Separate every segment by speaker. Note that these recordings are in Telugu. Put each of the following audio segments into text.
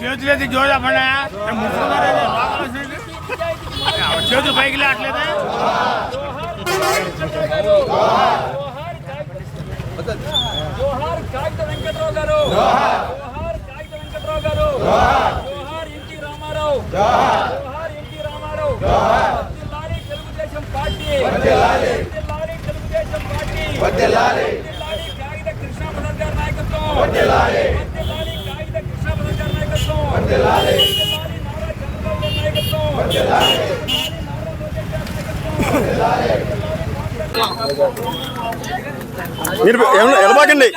Speaker 1: చేతులైతే జోజా పడా చేతులు పైకి లేట్లేదా
Speaker 2: జోహార్ కాగిత వెంకట్రావు గారు. జోహార్ కాగిత వెంకట్రావు గారు. జోహార్ ఎన్టీ రామారావు. జోహార్ ఎన్టీ రామారావు. వర్ధిల్లాలి తెలుగుదేశం పార్టీ. వర్ధిల్లాలి తెలుగుదేశం పార్టీ.
Speaker 3: మీరు ఎలబాకండి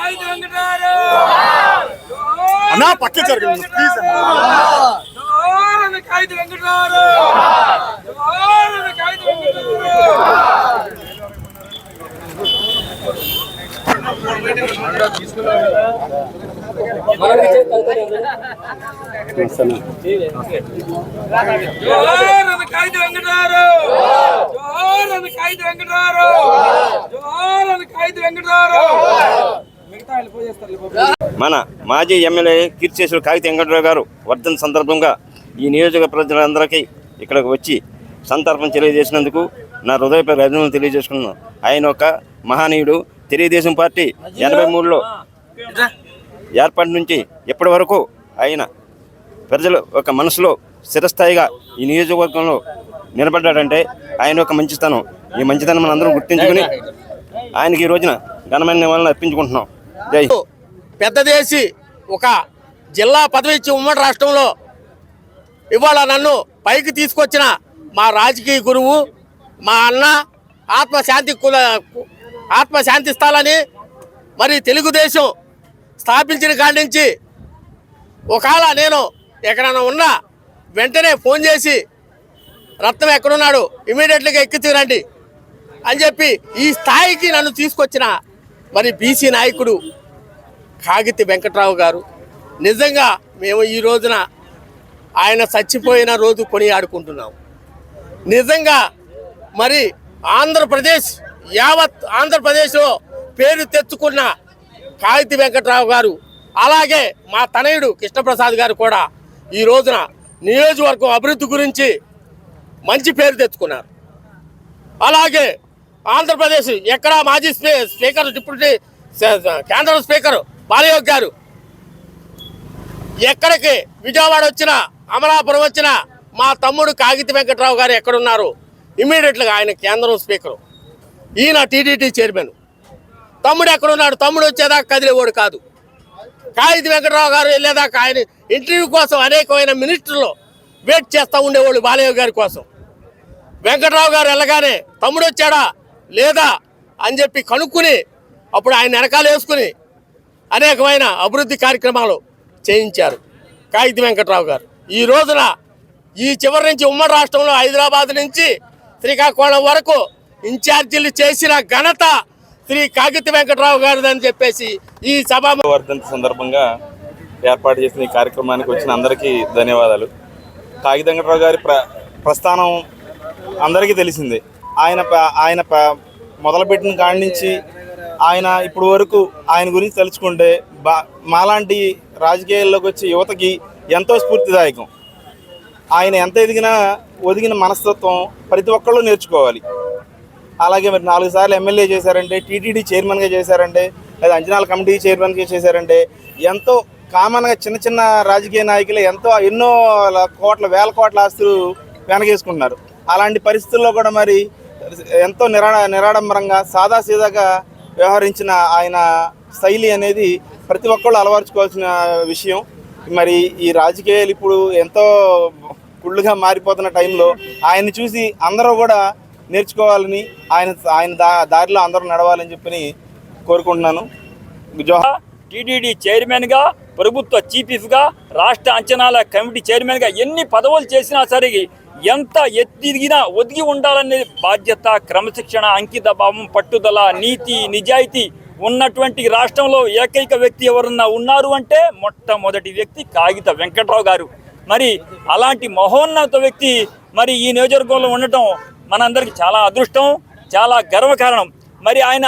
Speaker 3: అన్నా. పక్క జరగండి ప్లీజ్
Speaker 2: కాగిత జోహార్ కాగిత జోహార్ కాగిత
Speaker 4: మన మాజీ ఎమ్మెల్యే కీర్తిశేషులు కాగిత వెంకటరావు గారు వర్ధన సందర్భంగా ఈ నియోజక ప్రజలందరికీ ఇక్కడికి వచ్చి సంతర్పణ తెలియజేసినందుకు నా హృదయపై అభినందనలు తెలియజేసుకున్నాను ఆయన ఒక మహనీయుడు తెలుగుదేశం పార్టీ ఎనభై మూడులో ఏర్పాటు నుంచి ఇప్పటి వరకు ఆయన ప్రజలు ఒక మనసులో స్థిరస్థాయిగా ఈ నియోజకవర్గంలో నిలబడ్డాడంటే ఆయన ఒక మంచితనం ఈ మంచితనం మనం అందరం గుర్తించుకుని ఆయనకి ఈ రోజున ఘనమైన నివాళులు అర్పించుకుంటున్నాం. జై.
Speaker 5: పెద్దదేసి ఒక జిల్లా పదవి ఇచ్చి ఉమ్మడి రాష్ట్రంలో ఇవాళ నన్ను పైకి తీసుకొచ్చిన మా రాజకీయ గురువు మా అన్న ఆత్మశాంతి కుల ఆత్మశాంతి ఇస్తాలని మరి తెలుగుదేశం స్థాపించిన కాడి నుంచి ఒకవేళ నేను ఎక్కడైనా ఉన్నా వెంటనే ఫోన్ చేసి రత్నం ఎక్కడున్నాడు ఇమీడియట్లీగా ఎక్కి తీరండి అని చెప్పి ఈ స్థాయికి నన్ను తీసుకొచ్చిన మరి బీసీ నాయకుడు కాగితి వెంకట్రావు గారు. నిజంగా మేము ఈ రోజున ఆయన చచ్చిపోయిన రోజు కొని ఆడుకుంటున్నాం నిజంగా మరి ఆంధ్రప్రదేశ్ యావత్ ఆంధ్రప్రదేశ్లో పేరు తెచ్చుకున్న కాగితి వెంకట్రావు గారు అలాగే మా తనయుడు కృష్ణప్రసాద్ గారు కూడా ఈ రోజున నియోజకవర్గం అభివృద్ధి గురించి మంచి పేరు తెచ్చుకున్నారు. అలాగే ఆంధ్రప్రదేశ్ ఎక్కడ మాజీ స్పీ స్పీకర్ డిప్యూటీ కేంద్ర స్పీకర్ బాలయోగ్ గారు ఎక్కడికి విజయవాడ వచ్చినా అమలాపురం వచ్చినా మా తమ్ముడు కాగితి వెంకట్రావు గారు ఎక్కడున్నారు? ఇమీడియట్గా ఆయన కేంద్రం స్పీకరు. ఈయన టీడీటీ చైర్మన్. తమ్ముడు ఎక్కడున్నాడు? తమ్ముడు వచ్చేదాకా కదిలేవాడు కాదు. కాగితి వెంకటరావు గారు వెళ్ళేదాకా ఆయన ఇంటర్వ్యూ కోసం అనేకమైన మినిస్టర్లు వెయిట్ చేస్తూ ఉండేవాళ్ళు బాలయ్య గారి కోసం. వెంకటరావు గారు వెళ్ళగానే తమ్ముడు వచ్చాడా? లేదా? అని చెప్పి కనుక్కుని అప్పుడు ఆయన వెనకాల వేసుకుని అనేకమైన అభివృద్ధి కార్యక్రమాలు చేయించారు కాగితి వెంకటరావు గారు. ఈ రోజున ఈ చివరి నుంచి ఉమ్మడి రాష్ట్రంలో హైదరాబాద్ నుంచి శ్రీకాకుళం వరకు ఇన్ఛార్జీలు చేసిన ఘనత శ్రీ కాగిత వెంకటరావు గారిది అని చెప్పేసి ఈ సభ
Speaker 6: వర్ధంతి సందర్భంగా ఏర్పాటు చేసిన ఈ కార్యక్రమానికి వచ్చిన అందరికీ ధన్యవాదాలు. కాగిత వెంకటరావు గారి ప్ర ప్రస్థానం అందరికీ తెలిసిందే. ఆయన ఆయన మొదలుపెట్టిన కాడి నుంచి ఆయన ఇప్పుడు వరకు ఆయన గురించి తలుచుకుంటే బా మాలాంటి రాజకీయాల్లోకి వచ్చే యువతకి ఎంతో స్ఫూర్తిదాయకం. ఆయన ఎంత ఎదిగినా ఒదిగిన మనస్తత్వం ప్రతి ఒక్కళ్ళు నేర్చుకోవాలి. అలాగే మరి నాలుగు సార్లు ఎమ్మెల్యే చేశారంటే టీటీడీ చైర్మన్గా చేశారంటే లేదా అంచనాల కమిటీ చైర్మన్గా చేశారంటే ఎంతో కామన్గా చిన్న చిన్న రాజకీయ నాయకులు ఎంతో ఎన్నో కోట్ల వేల కోట్ల ఆస్తులు వెనకేసుకుంటున్నారు అలాంటి పరిస్థితుల్లో కూడా మరి ఎంతో నిరా నిరాడంబరంగా సాదాసీదాగా వ్యవహరించిన ఆయన శైలి అనేది ప్రతి ఒక్కళ్ళు అలవర్చుకోవాల్సిన విషయం. మరి ఈ రాజకీయాలు ఇప్పుడు ఎంతో కుళ్ళుగా మారిపోతున్న టైంలో ఆయన్ని చూసి అందరూ కూడా నేర్చుకోవాలని ఆయన ఆయన దా దారిలో అందరూ నడవాలని చెప్పి కోరుకుంటున్నాను. జోహార్
Speaker 7: టీటీడీ చైర్మన్గా ప్రభుత్వ చీఫ్గా రాష్ట్ర అంచనాల కమిటీ చైర్మన్గా ఎన్ని పదవులు చేసినా సరే ఎంత ఎత్తిదిగినా ఒదిగి ఉండాలనే బాధ్యత క్రమశిక్షణ అంకిత భావం పట్టుదల నీతి నిజాయితీ ఉన్నటువంటి రాష్ట్రంలో ఏకైక వ్యక్తి ఎవరన్నా ఉన్నారు అంటే మొట్టమొదటి వ్యక్తి కాగిత వెంకట్రావు గారు. మరి అలాంటి మహోన్నత వ్యక్తి మరి ఈ నియోజకవర్గంలో ఉండటం మనందరికీ చాలా అదృష్టం చాలా గర్వకారణం మరి ఆయన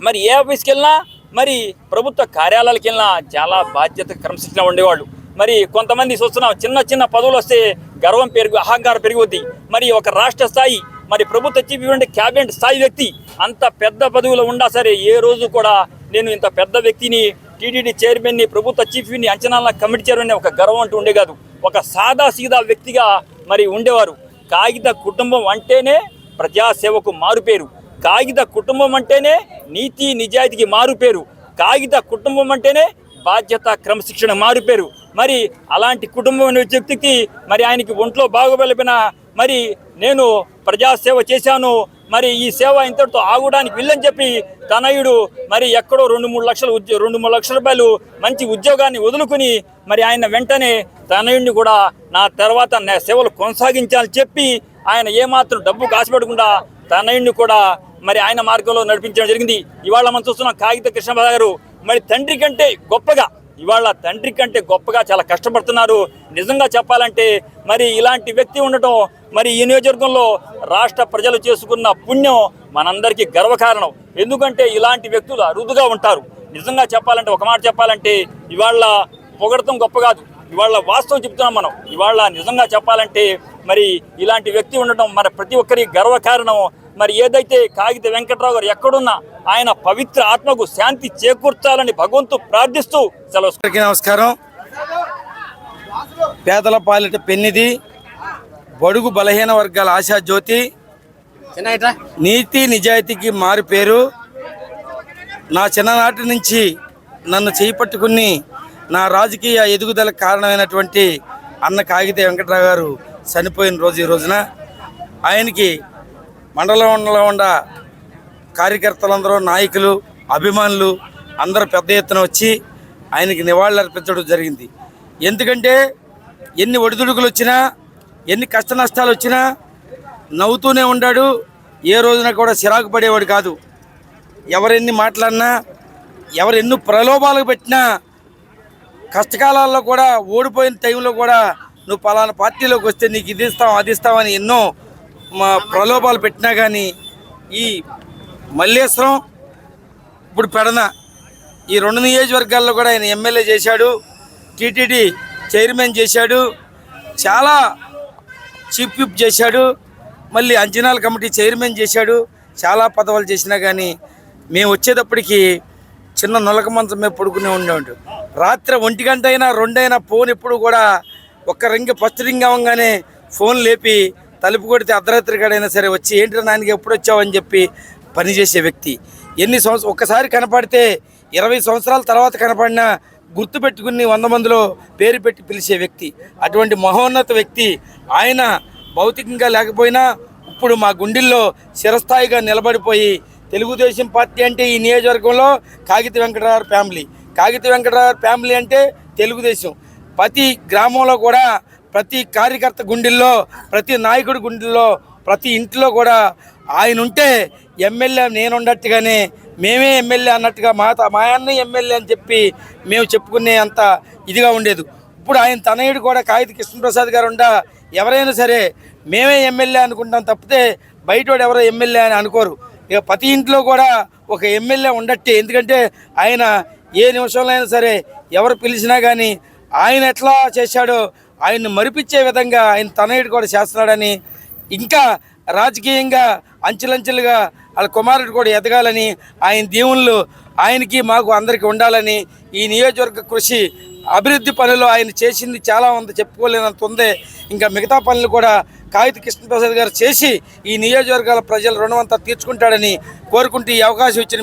Speaker 7: మరి ఏ ఆఫీస్కి వెళ్ళినా మరి ప్రభుత్వ కార్యాలయాలకు వెళ్ళినా చాలా బాధ్యత క్రమశిక్షణ ఉండేవాళ్ళు. మరి కొంతమంది చూస్తున్నాం చిన్న చిన్న పదవులు వస్తే గర్వం పెరుగు అహంకారం పెరుగుద్ది మరి ఒక రాష్ట్ర స్థాయి మరి ప్రభుత్వ చీఫ్ ఇవ్వండి క్యాబినెట్ స్థాయి వ్యక్తి అంత పెద్ద పదవిలో ఉండా సరే ఏ రోజు కూడా నేను ఇంత పెద్ద వ్యక్తిని టీటీడీ చైర్మన్ని ప్రభుత్వ చీఫ్ని అంచనాల కమిటీ చైర్మన్ ఒక గర్వం అంటూ ఉండే కాదు ఒక సాదా సీదా వ్యక్తిగా మరి ఉండేవారు. కాగిత కుటుంబం అంటేనే ప్రజాసేవకు మారుపేరు. కాగిత కుటుంబం అంటేనే నీతి నిజాయితీకి మారుపేరు. కాగిత కుటుంబం అంటేనే బాధ్యత క్రమశిక్షణ మారుపేరు. మరి అలాంటి కుటుంబం అనే వ్యక్తికి మరి ఆయనకి ఒంట్లో బాగోబలిపిన మరి నేను ప్రజాసేవ చేశాను మరి ఈ సేవ ఇంతటితో ఆగడానికి వీళ్ళని చెప్పి తనయుడు మరి ఎక్కడో రెండు మూడు లక్షలు ఉద్యో రెండు మూడు లక్షల రూపాయలు మంచి ఉద్యోగాన్ని వదులుకుని మరి ఆయన వెంటనే తనయుడిని కూడా నా తర్వాత నా సేవలు కొనసాగించాలని చెప్పి ఆయన ఏమాత్రం డబ్బు కాసిపెట్టకుండా తనయుడిని కూడా మరి ఆయన మార్గంలో నడిపించడం జరిగింది. ఇవాళ మనం చూస్తున్నాం కాగిత కృష్ణబాబు గారు మరి తండ్రి కంటే గొప్పగా ఇవాళ తండ్రి కంటే గొప్పగా చాలా కష్టపడుతున్నారు. నిజంగా చెప్పాలంటే మరి ఇలాంటి వ్యక్తి ఉండటం మరి ఈ నియోజకవర్గంలో రాష్ట్ర ప్రజలు చేసుకున్న పుణ్యం మనందరికీ గర్వకారణం. ఎందుకంటే ఇలాంటి వ్యక్తులు అరుదుగా ఉంటారు. నిజంగా చెప్పాలంటే ఒక మాట చెప్పాలంటే ఇవాళ పొగడటం గొప్ప కాదు. ఇవాళ వాస్తవం చెప్తున్నాం మనం. ఇవాళ నిజంగా చెప్పాలంటే మరి ఇలాంటి వ్యక్తి ఉండటం మన ప్రతి ఒక్కరి గర్వకారణం మరి ఏదైతే కాగిత వెంకట్రావు గారు ఎక్కడున్నా ఆయన పవిత్ర ఆత్మకు శాంతి చేకూర్చాలని భగవంతు ప్రార్థిస్తూ సెలవు
Speaker 8: నమస్కారం. పేదల పాలిట పెన్నిది బడుగు బలహీన వర్గాల ఆశా జ్యోతి నీతి నిజాయితీకి మారు పేరు. నా చిన్ననాటి నుంచి నన్ను చేపట్టుకుని నా రాజకీయ ఎదుగుదలకు కారణమైనటువంటి అన్న కాగితే వెంకట్రావు గారు చనిపోయిన రోజు ఈ రోజున ఆయనకి మండలంలో ఉన్న కార్యకర్తలందరూ నాయకులు అభిమానులు అందరూ పెద్ద ఎత్తున వచ్చి ఆయనకి నివాళులు అర్పించడం జరిగింది. ఎందుకంటే ఎన్ని ఒడిదుడుకులు వచ్చినా ఎన్ని కష్ట నష్టాలు వచ్చినా నవ్వుతూనే ఉన్నాడు ఏ రోజున కూడా చిరాకు పడేవాడు కాదు. ఎవరెన్ని మాట్లాడినా ఎవరెన్ని ప్రలోభాలకు పెట్టినా కష్టకాలాల్లో కూడా ఓడిపోయిన టైంలో కూడా నువ్వు పలానా పార్టీలోకి వస్తే నీకు ఇది ఇస్తాం అది ఇస్తామని ఎన్నో మా ప్రలోభాలు పెట్టినా కానీ ఈ మల్లేశ్వరం ఇప్పుడు పెడన. ఈ రెండు నియోజకవర్గాల్లో కూడా ఆయన ఎమ్మెల్యే చేశాడు టీటీడీ చైర్మన్ చేశాడు చాలా చీఫ్ విప్ చేశాడు మళ్ళీ అంచనాల కమిటీ చైర్మన్ చేశాడు చాలా పదవులు చేసినా కానీ మేము వచ్చేటప్పటికి చిన్న నొలక మంచం మీద పడుకునే ఉండేవాడు రాత్రి ఒంటి గంట అయినా రెండైనా ఫోన్ ఎప్పుడు కూడా ఒక్క రింగ్ ఫస్ట్ రింగ్ అవ్వగానే ఫోన్ లేపి తలుపు కొడితే అర్ధరాత్రి కాడైనా సరే వచ్చి ఏంటి నాయనకి ఎప్పుడు వచ్చావని చెప్పి పనిచేసే వ్యక్తి. ఎన్ని సంవత్సరం ఒక్కసారి కనపడితే ఇరవై సంవత్సరాల తర్వాత కనపడినా గుర్తు పెట్టుకుని వంద మందిలో పేరు పెట్టి పిలిచే వ్యక్తి. అటువంటి మహోన్నత వ్యక్తి ఆయన భౌతికంగా లేకపోయినా ఇప్పుడు మా గుండెల్లో చిరస్థాయిగా నిలబడిపోయి తెలుగుదేశం పార్టీ అంటే ఈ నియోజకవర్గంలో కాగిత వెంకటరావు ఫ్యామిలీ. కాగిత వెంకటరావు ఫ్యామిలీ అంటే తెలుగుదేశం. ప్రతి గ్రామంలో కూడా ప్రతి కార్యకర్త గుండెల్లో ప్రతి నాయకుడి గుండెల్లో ప్రతి ఇంట్లో కూడా ఆయన ఉంటే ఎమ్మెల్యే నేను ఉన్నట్టుగానే మేమే ఎమ్మెల్యే అన్నట్టుగా మా మా అన్న ఎమ్మెల్యే అని చెప్పి మేము చెప్పుకునే అంత ఇదిగా ఉండేది. ఇప్పుడు ఆయన తనయుడు కూడా కాగిత కృష్ణప్రసాద్ గారు ఉండా ఎవరైనా సరే మేమే ఎమ్మెల్యే అనుకుంటాం తప్పితే బయటోడు ఎవరో ఎమ్మెల్యే అని అనుకోరు. ఇక ప్రతి ఇంట్లో కూడా ఒక ఎమ్మెల్యే ఉండట్టే. ఎందుకంటే ఆయన ఏ నిమిషంలో అయినా సరే ఎవరు పిలిచినా కానీ ఆయన ఎట్లా చేశాడో ఆయన్ని మరిపించే విధంగా ఆయన తనయుడు కూడా చేస్తున్నాడని ఇంకా రాజకీయంగా అంచెలంచెలుగా వాళ్ళ కుమారుడు కూడా ఎదగాలని ఆయన దీవులు ఆయనకి మాకు అందరికీ ఉండాలని ఈ నియోజకవర్గ కృషి అభివృద్ధి పనులు ఆయన చేసింది చాలా ఉంది చెప్పుకోలేనంత ఉంది. ఇంకా మిగతా పనులు కూడా కాగిత కృష్ణప్రసాద్ గారు చేసి ఈ నియోజకవర్గాల ప్రజల రుణం అంతా తీర్చుకుంటాడని కోరుకుంటూ ఈ అవకాశం ఇచ్చిన